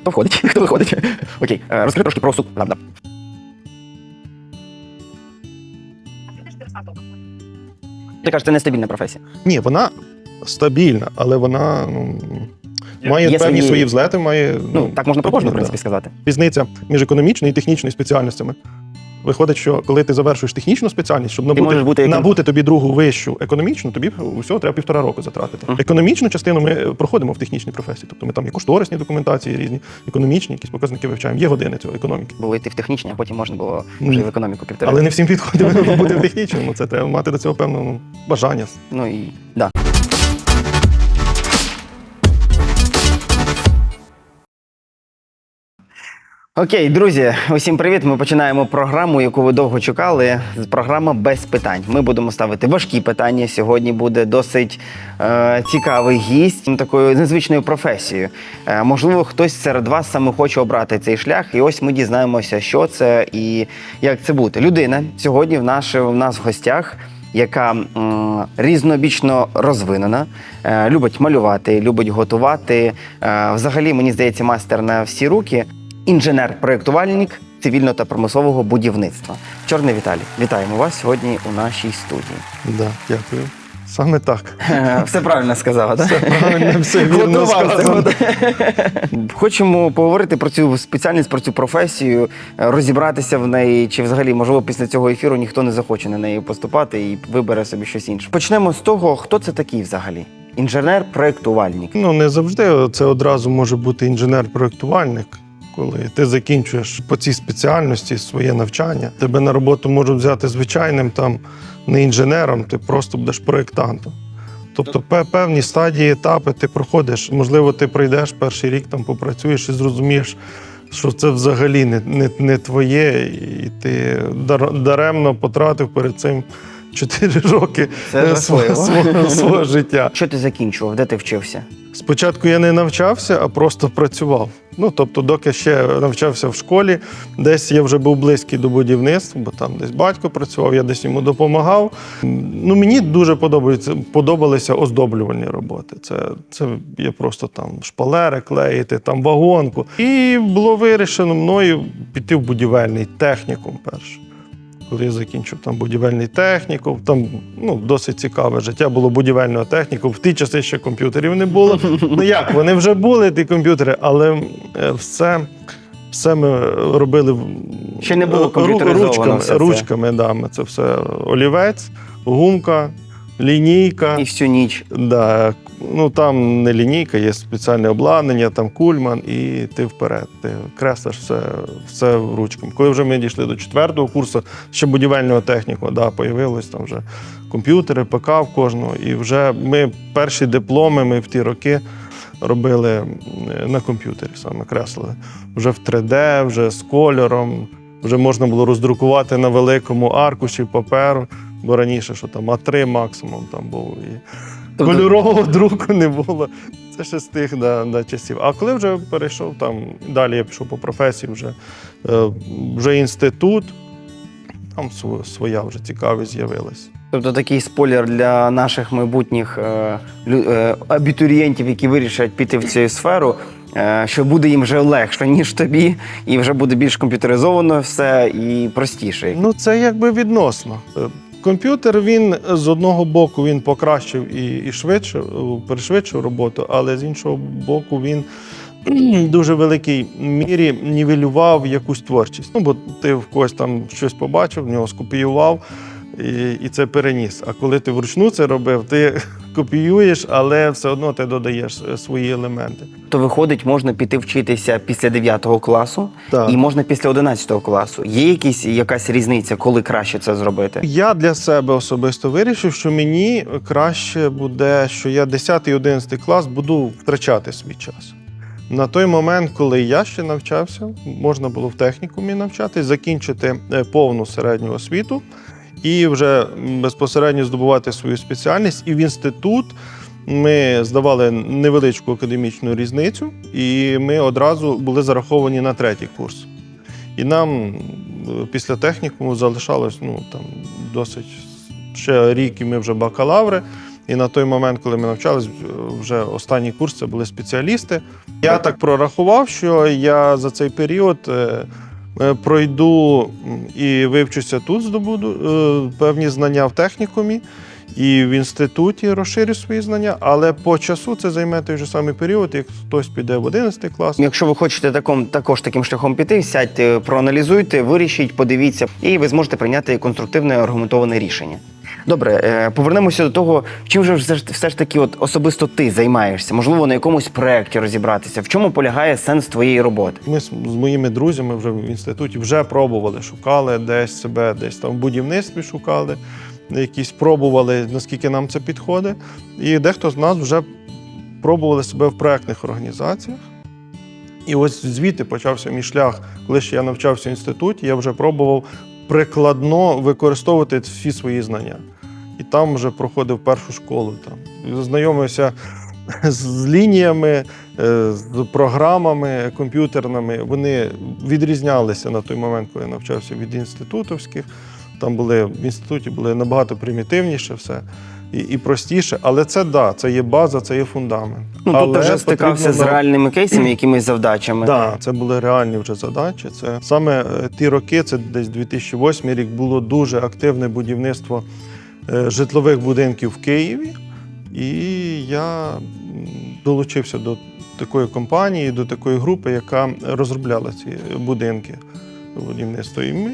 Хто входить? Хто виходить? Окей, е, розкажи трошки про суд. Правда. Ти кажеш, це нестабільна професія. Ні, вона стабільна, але вона ну, має Є певні свої- свої взлети, має Ну, так можна про кожну, в да. принципі, сказати. різниця між економічною і технічною спеціальностями. Виходить, що коли ти завершуєш технічну спеціальність, щоб набути, бути економ- набути тобі другу вищу економічну, тобі усього треба півтора року затратити. Мгм. Економічну частину ми проходимо в технічній професії. Тобто ми там є кошторисні документації різні, економічні, якісь показники вивчаємо. Є години цього економіки. Було йти в технічні, а потім можна було вже в економіку півтори. Але не всім підходить бути в технічному. Це треба мати до цього певне ну, бажання. Ну і да. Окей, друзі, усім привіт. Ми починаємо програму, яку ви довго чекали. Програма без питань. Ми будемо ставити важкі питання. Сьогодні буде досить е, цікавий гість такою незвичною професією. Е, можливо, хтось серед вас саме хоче обрати цей шлях, і ось ми дізнаємося, що це і як це бути. Людина сьогодні в, наш, в нас в гостях яка м, різнобічно розвинена, е, любить малювати, любить готувати. Е, взагалі, мені здається, мастер на всі руки, інженер-проєктувальник цивільного та промислового будівництва. Чорний Віталій, вітаємо вас сьогодні у нашій студії. Да, дякую. Саме так. Е, Все правильно сказав, так? Все правильно, все вірно сказано. Хочемо поговорити про цю спеціальність, про цю професію, е, розібратися в неї, чи взагалі, можливо, після цього ефіру ніхто не захоче на неї поступати і вибере собі щось інше. Почнемо з того, хто це такий взагалі? Інженер-проєктувальник. Ну, не завжди це одразу може бути інженер-проєктувальник. Коли ти закінчуєш по цій спеціальності своє навчання, тебе на роботу можуть взяти звичайним там не інженером, ти просто будеш проєктантом. Тобто певні стадії, етапи ти проходиш. Можливо, ти пройдеш перший рік, там попрацюєш і зрозумієш, що це взагалі не, не, не твоє, і ти дар- даремно потратив перед цим 4 роки Це е, свого, свого, свого життя. Що ти закінчував? Де ти вчився? Спочатку я не навчався, а просто працював. Ну тобто, доки ще навчався в школі, десь я вже був близький до будівництва, бо там десь батько працював, я десь йому допомагав. Ну мені дуже подобається, подобалися оздоблювальні роботи. Це, це є просто там шпалери клеїти, там вагонку. І було вирішено мною піти в будівельний технікум перше. Коли я закінчив там будівельний технікум, там ну, досить цікаве життя було будівельного техніку. В ті часи ще комп'ютерів не було. Ну як, вони вже були, ті комп'ютери, але е, все, все ми робили Ще не було ручками, все це. ручками да, ми це все олівець, гумка, лінійка. І всю ніч. Да, ну там не лінійка, є спеціальне обладнання, там кульман, і ти вперед. Ти креслиш все, все ручками. Коли вже ми дійшли до четвертого курсу, ще будівельного техніку, да, появилось там вже комп'ютери, ПК в кожного. І вже ми перші дипломи ми в ті роки робили на комп'ютері, саме креслили. Вже в 3D, вже з кольором. Вже можна було роздрукувати на великому аркуші паперу, бо раніше, що там А3 максимум там був. І Кольорового друку не було. Це ще з тих да, да, часів. А коли вже перейшов там, далі я пішов по професії, вже, е, вже інститут, там св- своя вже цікавість з'явилась. Тобто такий спойлер для наших майбутніх е, е, абітурієнтів, які вирішать піти в цю сферу, е, що буде їм вже легше, ніж тобі, і вже буде більш комп'ютеризовано все і простіше. Ну, це якби відносно. Е, Комп'ютер він з одного боку він покращив і, і швидше, е, пришвидшив роботу, але з іншого боку, він в дуже великій мірі нівелював якусь творчість. Ну, бо ти в когось там щось побачив, в нього скопіював і, і це переніс. А коли ти вручну це робив, ти копіюєш, але все одно ти додаєш е, свої елементи. То виходить, можна піти вчитися після 9 класу Так. і можна після 11 класу. Є якісь якась різниця, коли краще це зробити? Я для себе особисто вирішив, що мені краще буде, що я 10 і 11 клас буду втрачати свій час. На той момент, коли я ще навчався, можна було в технікумі навчатись, закінчити е, повну середню освіту і вже безпосередньо здобувати свою спеціальність. І в інститут ми здавали невеличку академічну різницю, і ми одразу були зараховані на третій курс. І нам е, після технікуму залишалось ну, там, досить ще рік, і ми вже бакалаври. І на той момент, коли ми навчались, вже останній курс це були спеціалісти. Я так прорахував, що я за цей період е, пройду і вивчуся тут, здобуду е, певні знання в технікумі. І в інституті розширю свої знання, але по часу це займе той же самий період, як хтось піде в 11 клас. Якщо ви хочете таком, також таким шляхом піти, сядьте, проаналізуйте, вирішіть, подивіться, і ви зможете прийняти конструктивне аргументоване рішення. Добре, е, повернемося до того, чим же все ж, все ж таки от особисто ти займаєшся? Можливо, на якомусь проєкті розібратися. В чому полягає сенс твоєї роботи? Ми з, з моїми друзями вже в інституті вже пробували, шукали десь себе, десь там в будівництві шукали, якісь пробували, наскільки нам це підходить. І дехто з нас вже пробували себе в проектних організаціях. І ось звідти почався мій шлях. Коли ще я навчався в інституті, я вже пробував прикладно використовувати всі свої знання. І там вже проходив першу школу. Там. Знайомився з лініями, е, з програмами комп'ютерними. Вони відрізнялися на той момент, коли я навчався від інститутовських. Там були в інституті були набагато примітивніше все і, і простіше. Але це да, це є база, це є фундамент. Ну Але тут вже стикався потрібно з реальними кейсами, якимись завдачами. Так, це були реальні вже задачі. Це саме е, ті роки, це десь 2008 рік, було дуже активне будівництво е, житлових будинків в Києві. І я долучився до такої компанії, до такої групи, яка розробляла ці будинки будівництва. І ми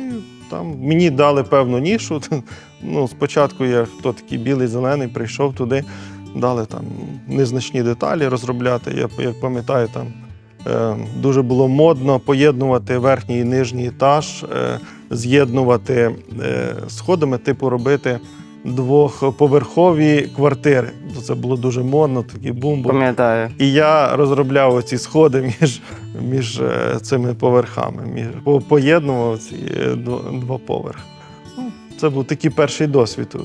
там мені дали певну нішу. Ну, спочатку я хто такий білий, зелений, прийшов туди, дали там незначні деталі розробляти. Я як пам'ятаю, там Е, Дуже було модно поєднувати верхній і нижній етаж, е, з'єднувати е, сходами, типу робити двохповерхові квартири. Це було дуже модно, такі бумбу. Пам'ятаю. І я розробляв оці сходи між, між е, цими поверхами, між, поєднував ці е, два поверхи. Ну, Це був такий перший досвід,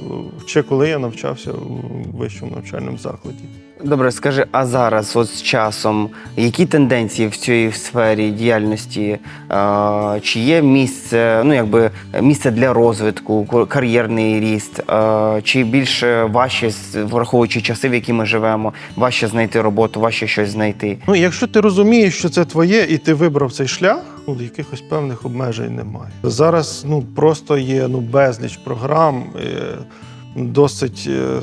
ще коли я навчався у вищому навчальному закладі. Добре, скажи, а зараз, от з часом, які тенденції в цій сфері діяльності? Е, чи є місце, ну якби місце для розвитку, кар'єрний ріст? Е, чи більше важче, враховуючи часи, в які ми живемо, важче знайти роботу, важче щось знайти? Ну, якщо ти розумієш, що це твоє, і ти вибрав цей шлях, ну якихось певних обмежень немає. Зараз ну просто є ну безліч програм. е, Досить е,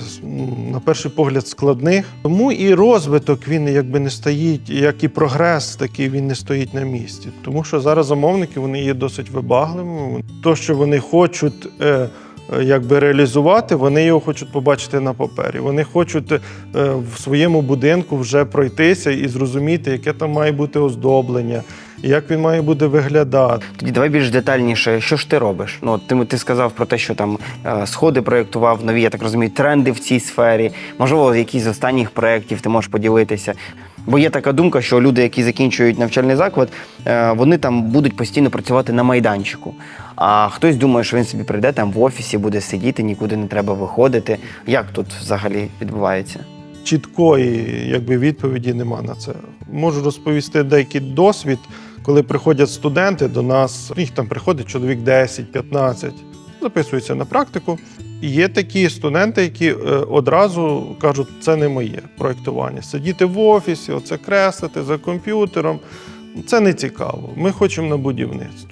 на перший погляд складних, тому і розвиток він якби не стоїть, як і прогрес, такий він не стоїть на місці. Тому що зараз замовники вони є досить вибагливими. То, що вони хочуть е, е, якби реалізувати, вони його хочуть побачити на папері. Вони хочуть в своєму будинку вже пройтися і зрозуміти, яке там має бути оздоблення, як він має буде виглядати. Тоді давай більш детальніше, що ж ти робиш? Ну, от ти, ти сказав про те, що там е, сходи проєктував, нові, я так розумію, тренди в цій сфері. Можливо, якісь з останніх проєктів ти можеш поділитися. Бо є така думка, що люди, які закінчують навчальний заклад, е, вони там будуть постійно працювати на майданчику. А хтось думає, що він собі прийде там в офісі, буде сидіти, нікуди не треба виходити. Як тут взагалі відбувається? Чіткої якби, відповіді нема на це. Можу розповісти деякий досвід, коли приходять студенти до нас, їх там приходить чоловік 10-15, записуються на практику. І є такі студенти, які е, одразу кажуть, це не моє проєктування. Сидіти в офісі, оце креслити за комп'ютером. Це не цікаво. Ми хочемо на будівництво.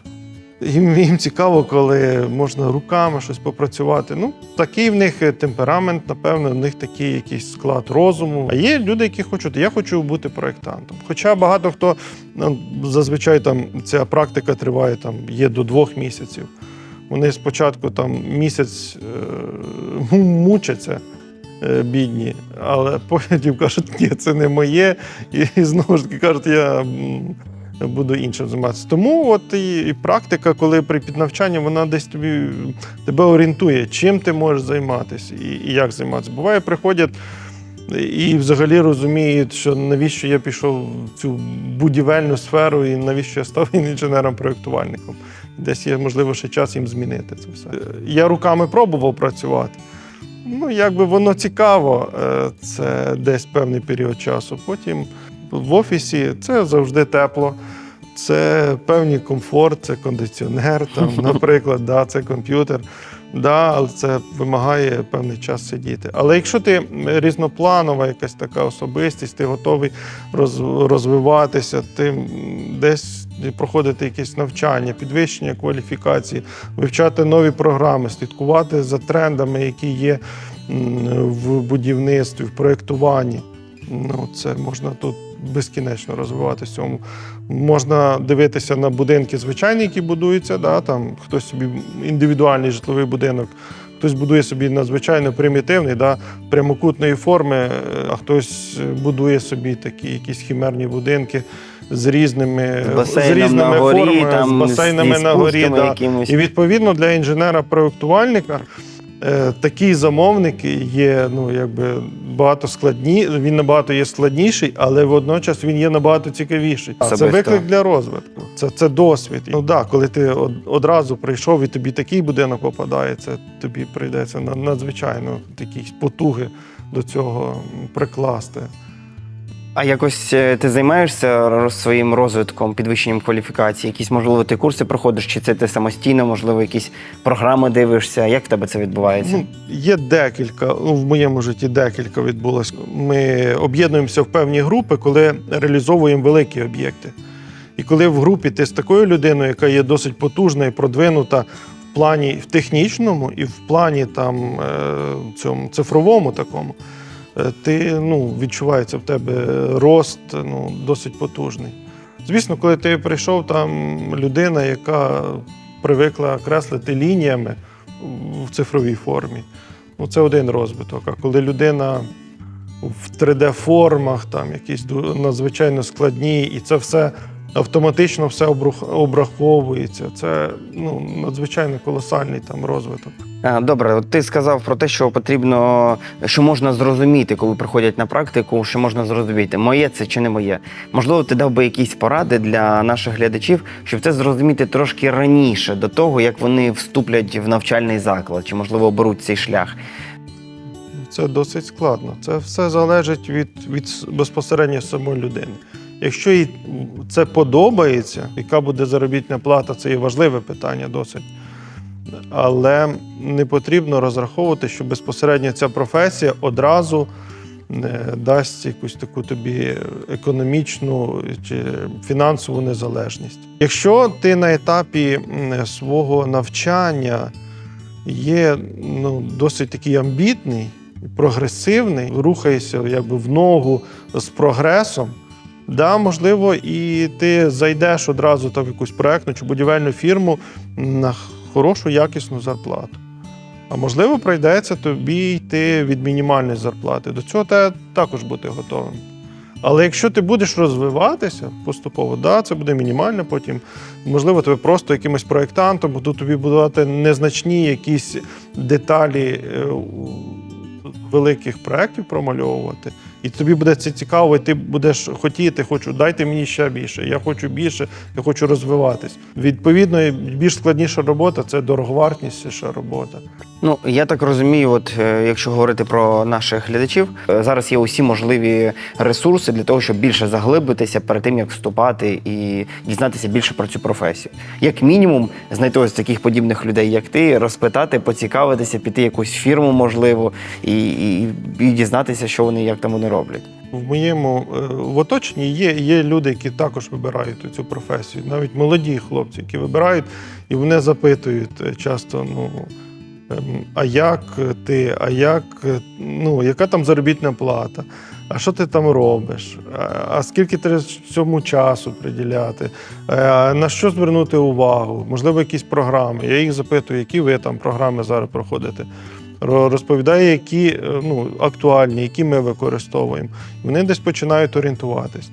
Їм, їм цікаво, коли можна руками щось попрацювати. Ну, такий в них е, темперамент, напевно, в них такий якийсь склад розуму. А є люди, які хочуть, я хочу бути проєктантом. Хоча багато хто ну, зазвичай там ця практика триває там, є до двох місяців. Вони спочатку там місяць е, мучаться. е, Бідні, але потім кажуть, ні, це не моє. І, і знову ж таки кажуть, я буду іншим займатися. Тому от і, і практика, коли при піднавчанні, вона десь тобі тебе орієнтує, чим ти можеш займатися і, і як займатися. Буває, приходять і взагалі розуміють, що навіщо я пішов в цю будівельну сферу і навіщо я став інженером-проєктувальником. Десь є, можливо, ще час їм змінити це все. Я руками пробував працювати. Ну, якби воно цікаво, е, це десь певний період часу. Потім в офісі це завжди тепло, це певний комфорт, це кондиціонер, там, наприклад, да, це комп'ютер. Да, але це вимагає певний час сидіти. Але якщо ти різнопланова, якась така особистість, ти готовий роз- розвиватися, ти десь проходити якісь навчання, підвищення кваліфікації, вивчати нові програми, слідкувати за трендами, які є в будівництві, в проєктуванні. Ну, це можна тут безкінечно розвиватися в цьому. Можна дивитися на будинки звичайні, які будуються. Да, там хтось собі індивідуальний житловий будинок, хтось будує собі надзвичайно примітивний, да, прямокутної форми, е, а хтось будує собі такі якісь хімерні будинки з різними, З з різними на горі, формами, там, з басейнами зі на горі. Да. І відповідно для інженера-проєктувальника е, замовники є ну, якби багато складні, він набагато є складніший, але водночас він є набагато цікавіший. Це Особисто. виклик для розвитку, це, це досвід. Ну да, коли ти од- одразу прийшов і тобі такий будинок попадає, це тобі прийдеться на- надзвичайно такі потуги до цього прикласти. А якось е, ти займаєшся своїм розвитком, підвищенням кваліфікації? Якісь, можливо, ти курси проходиш, чи це ти самостійно, можливо, якісь програми дивишся? Як в тебе це відбувається? Ну, є декілька, ну, в моєму житті декілька відбулось. Ми об'єднуємося в певні групи, коли реалізовуємо великі об'єкти. І коли в групі ти з такою людиною, яка є досить потужна і продвинута в плані в технічному і в плані там е, цьому цифровому такому, ти ну, відчувається в тебе рост ну, досить потужний. Звісно, коли ти прийшов, там людина, яка привикла креслити лініями в цифровій формі. Ну, це один розвиток. А коли людина в 3D-формах, там якісь надзвичайно складні, і це все автоматично все обраховується. Це ну, надзвичайно колосальний там розвиток. Добре, от ти сказав про те, що потрібно, що можна зрозуміти, коли приходять на практику, що можна зрозуміти, моє це чи не моє. Можливо, ти дав би якісь поради для наших глядачів, щоб це зрозуміти трошки раніше, до того як вони вступлять в навчальний заклад, чи можливо оберуть цей шлях. Це досить складно. Це все залежить від, від безпосередньо самої людини. Якщо їй це подобається, яка буде заробітна плата, це є важливе питання досить. Але не потрібно розраховувати, що безпосередньо ця професія одразу е, дасть якусь таку тобі економічну чи фінансову незалежність. Якщо ти на етапі свого навчання є ну, досить такий амбітний, прогресивний, рухаєшся якби в ногу з прогресом. Да, можливо, і ти зайдеш одразу там в якусь проектну чи будівельну фірму на хорошу якісну зарплату. А можливо, прийдеться тобі йти від мінімальної зарплати. До цього треба також бути готовим. Але якщо ти будеш розвиватися поступово, да, це буде мінімально, потім, можливо, тебе просто якимось проєктантом будуть тобі будувати незначні якісь деталі е, великих проєктів промальовувати. І тобі буде це цікаво, і ти будеш хотіти, хочу, дайте мені ще більше. Я хочу більше, я хочу розвиватись. Відповідно, більш складніша робота це дороговартісніша робота. Ну, я так розумію, от е, якщо говорити про наших глядачів, е, зараз є усі можливі ресурси для того, щоб більше заглибитися перед тим, як вступати і дізнатися більше про цю професію. Як мінімум, знайти ось таких подібних людей, як ти, розпитати, поцікавитися, піти якусь фірму, можливо, і, і, і дізнатися, що вони як там вони роблять. В моєму е, в оточенні є, є люди, які також вибирають цю професію, навіть молоді хлопці, які вибирають, і вони запитують е, часто: ну ем, а як ти, а як, е, ну, яка там заробітна плата? А що ти там робиш? А, скільки треба цьому часу приділяти? На що звернути увагу? Можливо, якісь програми. Я їх запитую, які ви там програми зараз проходите. Ро- Розповідаю, які е, ну, актуальні, які ми використовуємо. Вони десь починають орієнтуватись.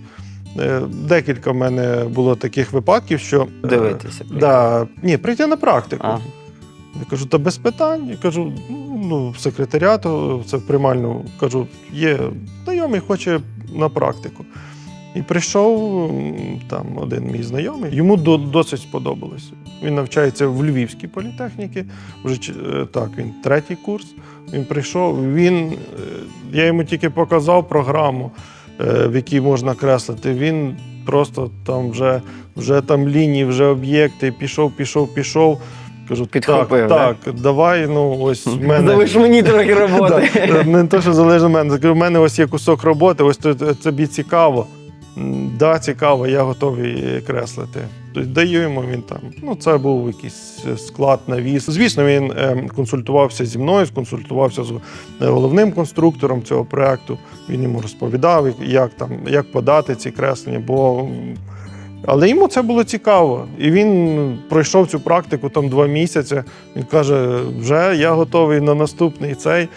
Е, Декілька в мене було таких випадків, що е, Дивитися. Да, ні, прийти на практику. А. Я кажу, та без питань. Я кажу, ну, в секретаріату, це в приймальну, кажу, є знайомий, хоче на практику. І прийшов там один мій знайомий, йому досить сподобалось. Він навчається в Львівській політехніці, вже е, так, він третій курс. Він прийшов, він, е, я йому тільки показав програму, е, в якій можна креслити. Він просто там вже, вже там лінії, вже об'єкти, пішов, пішов, пішов. Кажу, Підхопив, так, так, давай, ну ось в мене. Залиш мені трохи роботи. Не те, що залежить мене. В мене ось є кусок роботи, ось тобі цікаво. Да, цікаво, я готовий креслити. Даю йому він там. Ну, це був якийсь склад навіс. Звісно, він е, консультувався зі мною, сконсультувався з е, головним конструктором цього проекту. Він йому розповідав, як там, як подати ці креслення. Бо але йому це було цікаво. І він пройшов цю практику там два місяці. Він каже: вже я готовий на наступний цей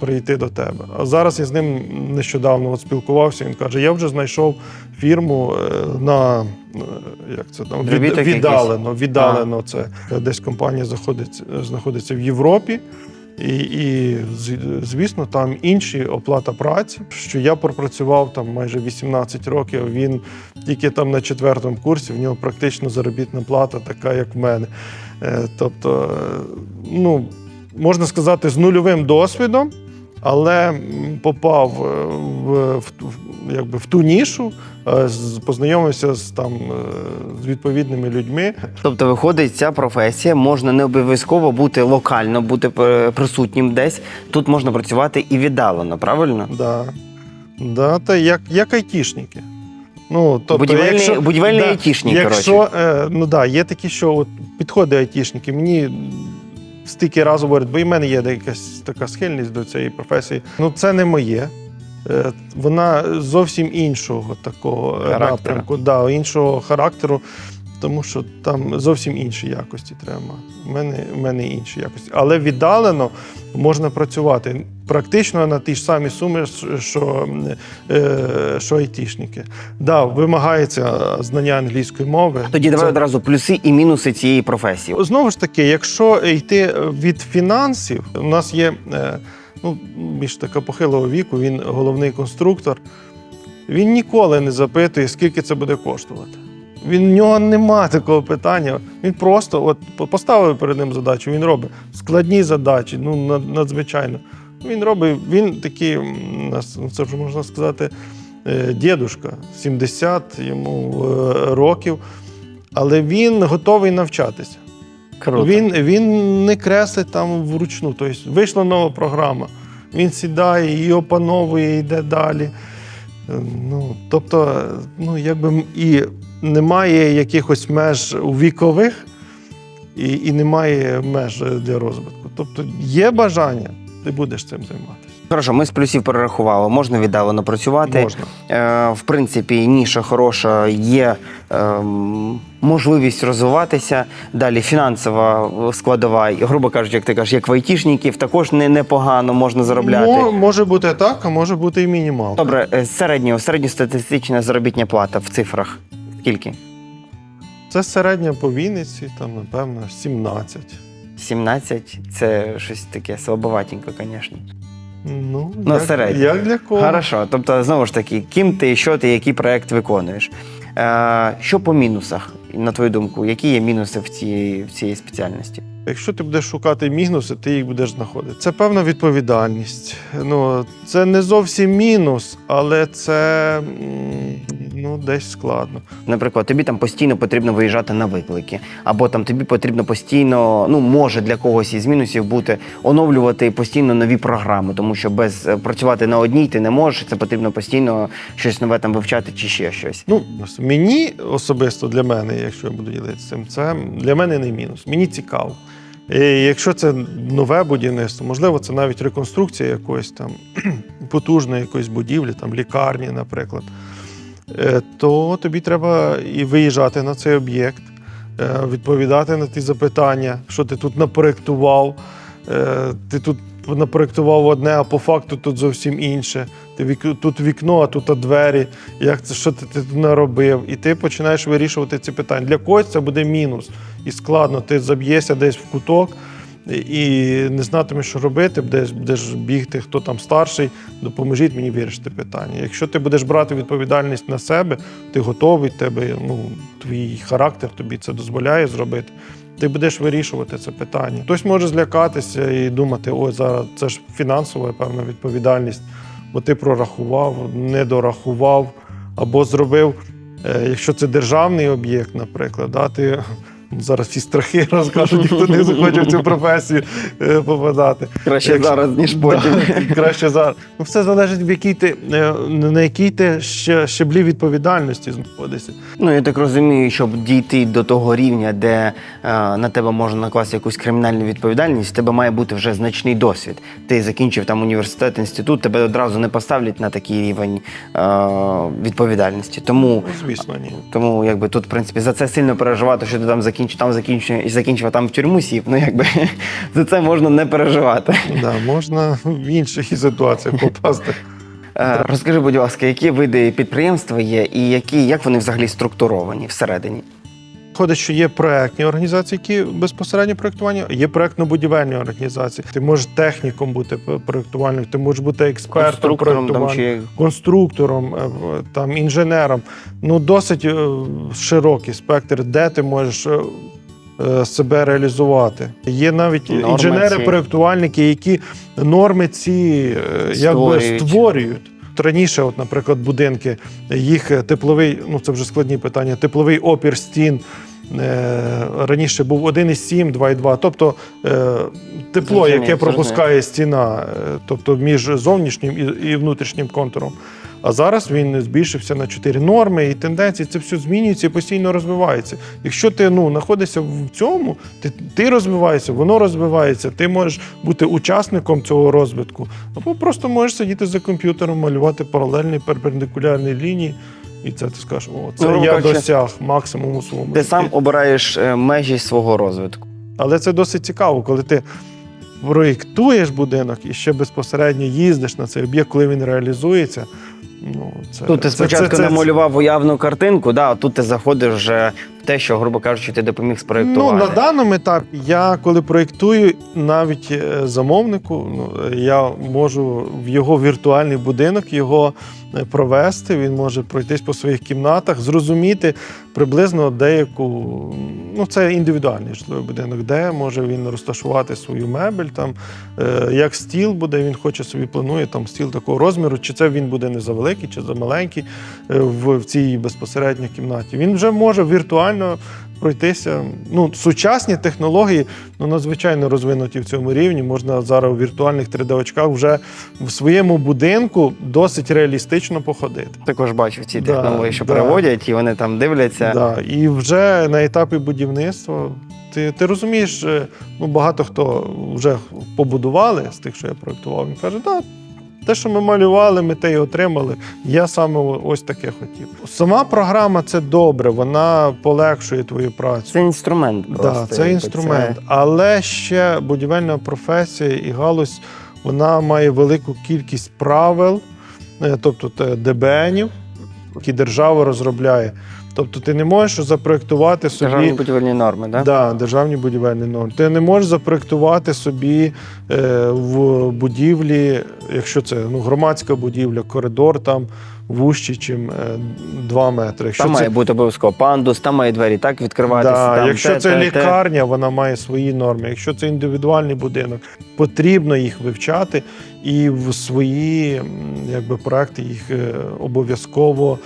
прийти до тебе. А зараз я з ним нещодавно от спілкувався. Він каже: я вже знайшов фірму е, на е, як це там від, віддалено. Віддалено це десь компанія заходиться, знаходиться в Європі. І, і звісно, там інші оплата праці. Що я пропрацював там майже 18 років. Він тільки там на четвертому курсі, в нього практично заробітна плата така, як в мене. Е, Тобто, е, ну, можна сказати, з нульовим досвідом, але попав е, в, в, ту- якби, в ту нішу, е, познайомився з, там, е, з відповідними людьми. Тобто, виходить, ця професія можна не обов'язково бути локально, бути присутнім десь. Тут можна працювати і віддалено, правильно? Да. Да, та як, як айтішники. Ну, тобто, Будівельні- будівельний айтішник, Якщо, е, ну да, є такі, що от підходить айтішники, мені стільки разу говорять, бо і в мене є якась така схильність до цієї професії. Ну, це не моє. Е, Вона зовсім іншого такого характеру. Напрямку, да, іншого характеру, тому що там зовсім інші якості треба. У мене, у мене інші якості. Але віддалено можна працювати практично на ті ж самі суми, що, е, що айтішники. Да, вимагається знання англійської мови. Тоді давай Це- одразу плюси і мінуси цієї професії. Знову ж таки, якщо йти від фінансів, у нас є е, ну, більш така похилого віку, він головний конструктор. Він ніколи не запитує, скільки це буде коштувати. Він в нього нема такого питання. Він просто от поставив перед ним задачу, він робить складні задачі, ну надзвичайно. Він робить, він такий, ну, це вже можна сказати, е, дідушка, 70 йому е, років, але він готовий навчатися. Круто. Він, він не креслить там вручну. Тобто вийшла нова програма. Він сідає, її опановує, йде далі. Е, Ну, тобто, ну, якби і немає якихось меж у вікових, і, і немає меж для розвитку. Тобто є бажання, ти будеш цим займатися. Хорошо, ми з плюсів перерахували. Можна віддалено працювати. Можна. Е, в принципі, ніша хороша, є ем, можливість розвиватися. Далі фінансова складова, і, грубо кажучи, як ти кажеш, як в айтішників, також не, непогано можна заробляти. Мо- може бути так, а може бути і мінімал. Добре, е, середньо, середньостатистична заробітня плата в цифрах. Скільки? Це середня по Вінниці, там, напевно, 17. 17 це щось таке слабоватенько, звісно. Ну, Ну, як, середня. як для кого? Хорошо. Тобто, знову ж таки, ким ти, що ти, який проект виконуєш. Е, що по мінусах, на твою думку, які є мінуси в цієї, в цієї спеціальності? Якщо ти будеш шукати мінуси, ти їх будеш знаходити. Це певна відповідальність. Ну, це не зовсім мінус, але це ну, десь складно. Наприклад, тобі там постійно потрібно виїжджати на виклики, або там тобі потрібно постійно, ну може для когось із мінусів бути оновлювати постійно нові програми, тому що без е, працювати на одній ти не можеш. Це потрібно постійно щось нове там вивчати чи ще щось. Ну, мені особисто для мене, якщо я буду ділитися цим, це для мене не мінус. Мені цікаво. І якщо це нове будівництво, можливо, це навіть реконструкція якоїсь там потужної якоїсь будівлі, там лікарні, наприклад, е, то тобі треба і виїжджати на цей об'єкт, е, відповідати на ті запитання, що ти тут напроектував. Е, Ти тут напроектував одне, а по факту тут зовсім інше. Ти тут вікно, а тут двері. Як це, що ти, ти тут наробив? І ти починаєш вирішувати ці питання. Для когось це буде мінус. І складно, ти заб'єшся десь в куток і не знатимеш, що робити, будеш, будеш бігти, хто там старший, допоможіть мені вирішити питання. Якщо ти будеш брати відповідальність на себе, ти готовий, тебе, ну, твій характер тобі це дозволяє зробити. Ти будеш вирішувати це питання. Хтось може злякатися і думати, ой, зараз це ж фінансова певна відповідальність, бо ти прорахував, не дорахував або зробив, е, якщо це державний об'єкт, наприклад, да, ти Зараз всі страхи розкажуть, ніхто не захоче в цю професію е, попадати. Краще Якщо- зараз, ніж потім. Да, краще зараз. Ну, все залежить, в якій ти, е, на якій ти ще, щеблі відповідальності знаходишся. Ну, я так розумію, щоб дійти до того рівня, де е, на тебе можна накласти якусь кримінальну відповідальність, в тебе має бути вже значний досвід. Ти закінчив там університет, інститут, тебе одразу не поставлять на такий рівень е, відповідальності. Тому, Ну, звісно, ні. тому якби тут, в принципі, за це сильно переживати, що ти там закінчив, там закінчив і закінчив, а там в тюрму сів. Ну якби за це можна не переживати. Да, можна в інші ситуації попасти. Е, Розкажи, будь ласка, які види підприємства є і які, як вони взагалі структуровані всередині? Виходить, що є проектні організації, які безпосередньо проєктування, є проектно-будівельні організації. Ти можеш техніком бути проєктувальним, ти можеш бути експертом Конструктором там чи конструктором, е, там інженером. Ну досить е, широкий спектр, де ти можеш. е, Себе реалізувати. Є навіть інженери-проєктувальники, які норми ці е, якби Створюють. Раніше, от, наприклад, будинки, їх е, тепловий, ну це вже складні питання, тепловий опір стін. е, Раніше був 1,7, 2,2. Тобто е, тепло, яке пропускає стіна, тобто між зовнішнім і внутрішнім контуром. А зараз він збільшився на 4 норми і тенденції. Це все змінюється і постійно розвивається. Якщо ти ну, знаходишся в цьому, ти, ти розвиваєшся, воно розвивається, ти можеш бути учасником цього розвитку, або просто можеш сидіти за комп'ютером, малювати паралельні перпендикулярні лінії. І це ти скажеш, о, це Ну, я досяг максимуму своєму. ти сам обираєш е, межі свого розвитку. Але це досить цікаво, коли ти проєктуєш будинок і ще безпосередньо їздиш на цей об'єкт, коли він реалізується. Ну, це, Тут ти це- спочатку це- це- намалював уявну картинку, да, а тут ти заходиш вже те, що, грубо кажучи, ти допоміг Ну, на даному етапі я коли проєктую навіть е, замовнику, ну, я можу в його віртуальний будинок його е, провести. Він може пройтись по своїх кімнатах, зрозуміти приблизно деяку. Ну, це індивідуальний житловий будинок, де може він розташувати свою мебель, там е, як стіл буде, він хоче собі планує там стіл такого розміру, чи це він буде не завеликий, чи замаленький е, в, в цій безпосередньо кімнаті. Він вже може віртуально пройтися. Ну, сучасні технології ну, надзвичайно розвинуті в цьому рівні. Можна зараз у віртуальних 3D-очках вже в своєму будинку досить реалістично походити. Також бачив ці Да, технології, що да. переводять, і вони там дивляться. Да. І вже на етапі будівництва. Ти, ти розумієш, е, ну багато хто вже побудували з тих, що я проєктував. Він каже, да, те, що ми малювали, ми те й отримали. Я саме ось таке хотів. Сама програма це добре, вона полегшує твою працю. Це інструмент. Просто, да, це інструмент. Але ще будівельна професія і галузь вона має велику кількість правил, е, тобто ДБНів, які держава розробляє. Тобто ти не можеш запроектувати собі Державні будівельні норми, так? Да, державні будівельні норми. Ти не можеш запроектувати собі е, в будівлі, якщо це ну, громадська будівля, коридор там вужчий, чим е, 2 метри. Якщо Там це, має бути обов'язково пандус, там має двері так відкриватися. да, там якщо те, це те, те. лікарня, вона має свої норми. Якщо це індивідуальний будинок, потрібно їх вивчати і в свої якби, проекти їх е, обов'язково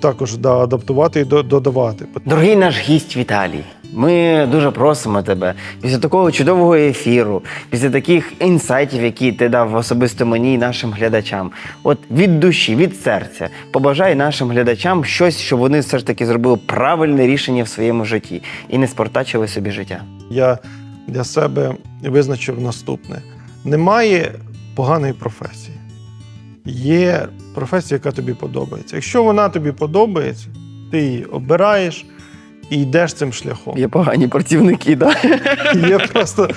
також да, адаптувати і додавати. Дорогий наш гість Віталій, ми дуже просимо тебе після такого чудового ефіру, після таких інсайтів, які ти дав особисто мені і нашим глядачам. От від душі, від серця, побажай нашим глядачам щось, щоб вони все ж таки зробили правильне рішення в своєму житті і не спортачили собі життя. я для себе визначив наступне: немає поганої професії. Є професія, яка тобі подобається. Якщо вона тобі подобається, ти її обираєш і йдеш цим шляхом. Є погані працівники, да? Є просто,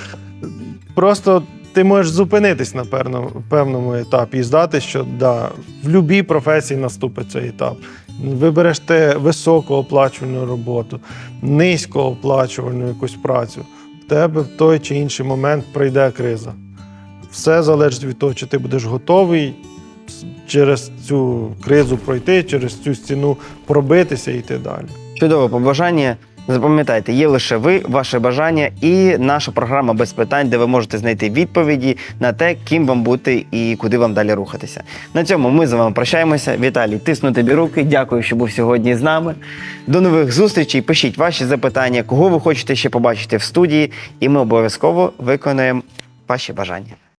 просто ти можеш зупинитись на певному, певному етапі і здати, що да, в будь-якій професії наступить цей етап. Вибереш те високооплачувану роботу, низькооплачувану якусь працю. В тебе в той чи інший момент прийде криза. Все залежить від того, чи ти будеш готовий через цю кризу пройти, через цю стіну пробитися і йти далі. Чудове побажання. Запам'ятайте, є лише ви, ваше бажання і наша програма без питань, де ви можете знайти відповіді на те, ким вам бути і куди вам далі рухатися. На цьому ми з вами прощаємося. Віталій, тисну тобі руки. Дякую, що був сьогодні з нами. До нових зустрічей. Пишіть ваші запитання, кого ви хочете ще побачити в студії, і ми обов'язково виконаємо ваші бажання.